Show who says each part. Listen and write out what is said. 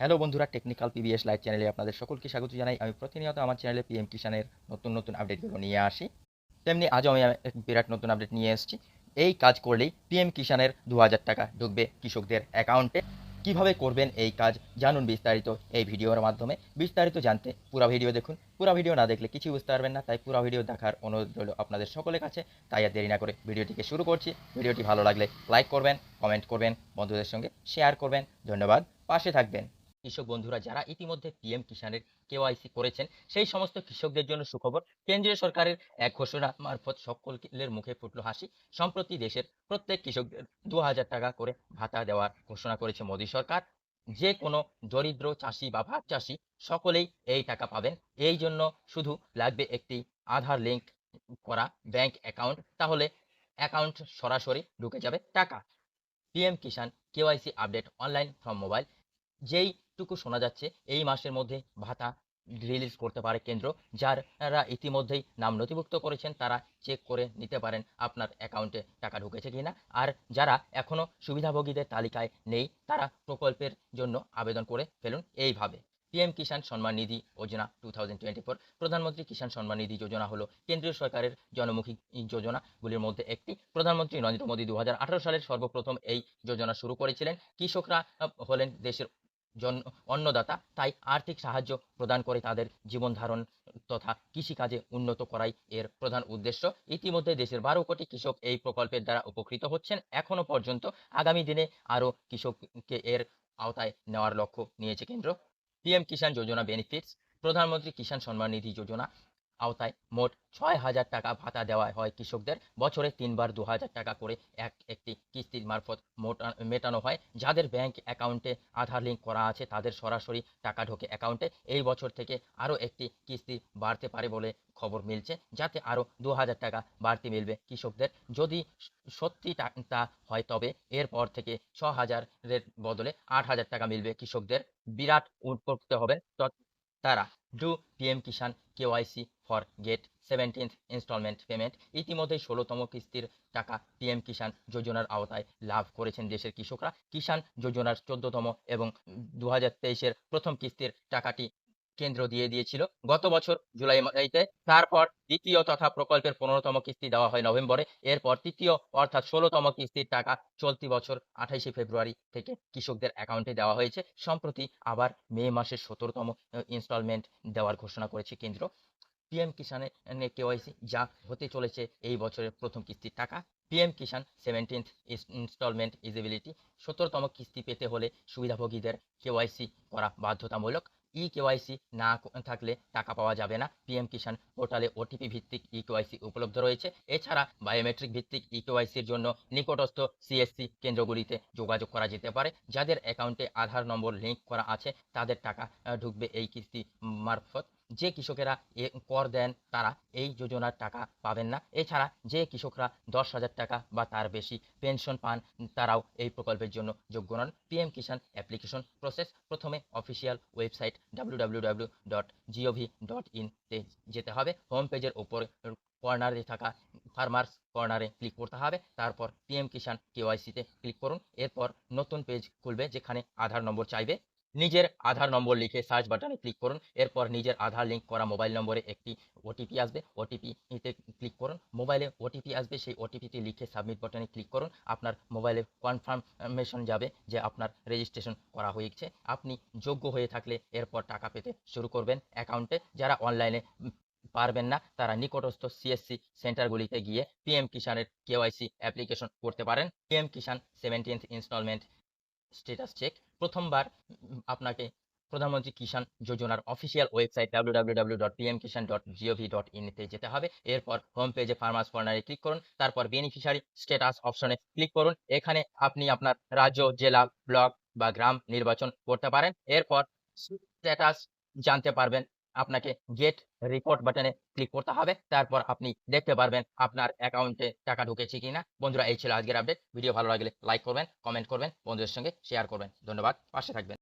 Speaker 1: Hello বন্ধুরা, technical PBS live চ্যানেলে আপনাদের সকলকে স্বাগত জানাই। আমি প্রতিনিয়ত আমার চ্যানেলে পিএম কিষানের নতুন নতুন আপডেটগুলো নিয়ে আসি। তেমনি আজও আমি বিরাট নতুন আপডেট নিয়ে এসেছি। এই কাজ করলেই পিএম কিষানের দু হাজার টাকা ঢুকবে কৃষকদের অ্যাকাউন্টে। কীভাবে করবেন এই কাজ জানুন বিস্তারিত এই ভিডিওর মাধ্যমে। বিস্তারিত জানতে পুরো ভিডিও দেখুন। পুরো ভিডিও না দেখলে কিছু বুঝতে পারবেন না, তাই পুরো ভিডিও দেখার অনুরোধ রইল আপনাদের সকলের কাছে। তাই আর দেরি না করে ভিডিওটিকে শুরু করছি। ভিডিওটি ভালো লাগলে লাইক করবেন, কমেন্ট করবেন, বন্ধুদের সঙ্গে শেয়ার করবেন। ধন্যবাদ, পাশে থাকবেন। কৃষক বন্ধুরা যারা ইতিমধ্যে পিএম কিষানের কেওয়াইসি করেছেন, সেই সমস্ত কৃষকদের জন্য সুখবর, কেন্দ্রীয় সরকারের এক ঘোষণা মারফত সকলের মুখে ফুটলো হাসি। সম্প্রতি দেশের প্রত্যেক কৃষকদের দু হাজার টাকা করে ভাতা দেওয়ার ঘোষণা করেছে মোদী সরকার। যে কোনো দরিদ্র চাষি বা ভাত চাষি সকলেই এই টাকা পাবেন। এই জন্য শুধু লাগবে একটি আধার লিঙ্ক করা ব্যাংক অ্যাকাউন্ট, তাহলে অ্যাকাউন্ট সরাসরি ঢুকে যাবে টাকা। PM Kisan KYC update online from mobile যেইটুকু শোনা যাচ্ছে, এই মাসের মধ্যে ভাতা রিলিজ করতে পারে কেন্দ্র, যারা ইতিমধ্যেই নাম নথিভুক্ত করেছেন তারা চেক করে নিতে পারেন আপনার অ্যাকাউন্টে টাকা ঢুকেছে কিনা। আর যারা এখনও সুবিধাভোগীদের তালিকায় নেই, তারা প্রকল্পের জন্য আবেদন করে ফেলুন এইভাবে। পিএম কিষাণ সম্মান নিধি যোজনা টু থাউজেন্ড প্রধানমন্ত্রী কিষাণ সম্মান নিধি যোজনা হলো কেন্দ্রীয় সরকারের জনমুখী যোজনাগুলির মধ্যে একটি। প্রধানমন্ত্রী নরেন্দ্র মোদী দু হাজার আঠেরো সালের সর্বপ্রথম এই যোজনা শুরু করেছিলেন। কৃষকরা হলেন দেশের অন্নদাতা, তাই আর্থিক সাহায্য প্রদান করে তাদের জীবন ধারণ তথা কৃষিকাজে উন্নত করাই এর প্রধান উদ্দেশ্য। ইতিমধ্যে দেশের বারো কোটি কৃষক এই প্রকল্পের দ্বারা উপকৃত হচ্ছেন। এখনও পর্যন্ত আগামী দিনে আরও কৃষককে এর আওতায় নেওয়ার লক্ষ্য নিয়েছে কেন্দ্র। পিএম কিষাণ যোজনা বেনিফিটস প্রধানমন্ত্রী কিষাণ সম্মান নিধি যোজনা আওতায় মোট ছয় হাজার টাকা ভাতা দেওয়া হয় কৃষকদের। বছরে তিনবার দু হাজার টাকা করে এক, একটি কিস্তির মারফত মেটানো হয়। যাদের ব্যাংক অ্যাকাউন্টে আধার লিঙ্ক করা আছে, তাদের সরাসরি টাকা ঢোকে অ্যাকাউন্টে। এই বছর থেকে আরও একটি কিস্তি বাড়তে পারে বলে খবর মিলছে, যাতে আরও দু হাজার টাকা বাড়তি মিলবে কৃষকদের। যদি সত্যি তা হয় তবে এরপর থেকে ছ হাজারের বদলে আট হাজার টাকা মিলবে কৃষকদের। বিরাট উপকৃত তৎ- তারা। Do PM Kisan KYC for get seventeenth instalment payment ইতিমধ্যেই ষোলোতম কিস্তির টাকা পিএম কিষান যোজনার আওতায় লাভ করেছেন দেশের কৃষকরা। কিষান যোজনার চোদ্দতম এবং দু হাজার প্রথম কিস্তির টাকাটি কেন্দ্র দিয়ে দিয়েছিল। গত বছর জুলাই মাসে তারপর দ্বিতীয় তথা প্রকল্পের পনেরোতম কিস্তি দেওয়া হয় নভেম্বরে। এরপর তৃতীয় অর্থাৎ ষোলোতম কিস্তির টাকা চলতি বছর আঠাইশে ফেব্রুয়ারি থেকে কৃষকদের অ্যাকাউন্টে দেওয়া হয়েছে। সম্প্রতি আবার মে মাসের সতেরোতম ইনস্টলমেন্ট দেওয়ার ঘোষণা করেছে কেন্দ্র। পিএম কিষানে কেওয়াইসি যা হতে চলেছে এই বছরের প্রথম কিস্তির টাকা। PM Kisan seventeenth instalment eligibility সত্তরতম কিস্তি পেতে হলে সুবিধাভোগীদের কেওয়াইসি করা বাধ্যতামূলক। ই কেওয়াইসি না থাকলে টাকা পাওয়া যাবে না। পিএম কিষাণ পোর্টালে ওটিপি ভিত্তিক ই কেওয়াইসি উপলব্ধ রয়েছে। এছাড়া বায়োমেট্রিক ভিত্তিক ই কেওয়াইসির জন্য নিকটস্থ সিএসসি কেন্দ্রগুলিতে যোগাযোগ করা যেতে পারে। যাদের অ্যাকাউন্টে আধার নম্বর লিঙ্ক করা আছে, তাদের টাকা ঢুকবে এই কিস্তি মারফত। যে কৃষকেরা কর দেন, তারা এই যোজনার টাকা পাবেন না। এছাড়া যে কৃষকরা দশ হাজার টাকা বা তার বেশি পেনশন পান, তারাও এই প্রকল্পের জন্য যোগ্য নন। পিএম কিষাণ অ্যাপ্লিকেশন প্রসেস প্রথমে official website W dot G O V dot যেতে হবে। হোম পেজের ওপর কর্নারে থাকা ফার্মার্স কর্নারে ক্লিক করতে হবে। তারপর পিএম কিষাণ কেওয়াইসিতে ক্লিক করুন। এরপর নতুন পেজ খুলবে, যেখানে আধার নম্বর চাইবে। নিজের আধার নম্বর লিখে সার্চ বাটনে ক্লিক করুন। এরপর নিজের আধার লিঙ্ক করা মোবাইল নম্বরে একটি ওটিপি আসবে। ওটিপিতে ক্লিক করুন। মোবাইলে ওটিপি আসবে, সেই ওটিপিটি লিখে সাবমিট বাটনে ক্লিক করুন। আপনার মোবাইলে কনফার্মেশন যাবে যে আপনার রেজিস্ট্রেশন করা হয়েছে আপনি যোগ্য হয়ে থাকলে এরপর টাকা পেতে শুরু করবেন অ্যাকাউন্টে যারা অনলাইনে পারবেন না, তারা নিকটস্থ সিএসসি সেন্টারগুলিতে গিয়ে পিএম কিষানের কেওয়াইসি অ্যাপ্লিকেশন করতে পারেন। PM Kisan seventeenth instalment status check প্রথমবার আপনাকে প্রধানমন্ত্রী কিষাণ যোজনার অফিসিয়াল ওয়েবসাইট www.pmkishan.gov.in তে যেতে হবে। এরপর হোম পেজে ফার্মার্স কর্নারে ক্লিক করুন, তারপর বেনিফিশিয়ারি স্টেটাস অপশনে ক্লিক করুন। এখানে আপনি আপনার রাজ্য, জেলা ব্লক বা গ্রাম নির্বাচন করতে পারেন। এরপর স্ট্যাটাস জানতে পারবেন আপনাকে গেট রিপোর্ট বাটনে ক্লিক করতে হবে। তারপর আপনি দেখতে পারবেন আপনার অ্যাকাউন্টে টাকা ঢুকেছে কিনা। বন্ধুরা, এই ছিল আজকের আপডেট ভিডিও ভালো লাগলে লাইক করবেন কমেন্ট করবেন, বন্ধুদের সঙ্গে শেয়ার করবেন। ধন্যবাদ, পাশে থাকবেন।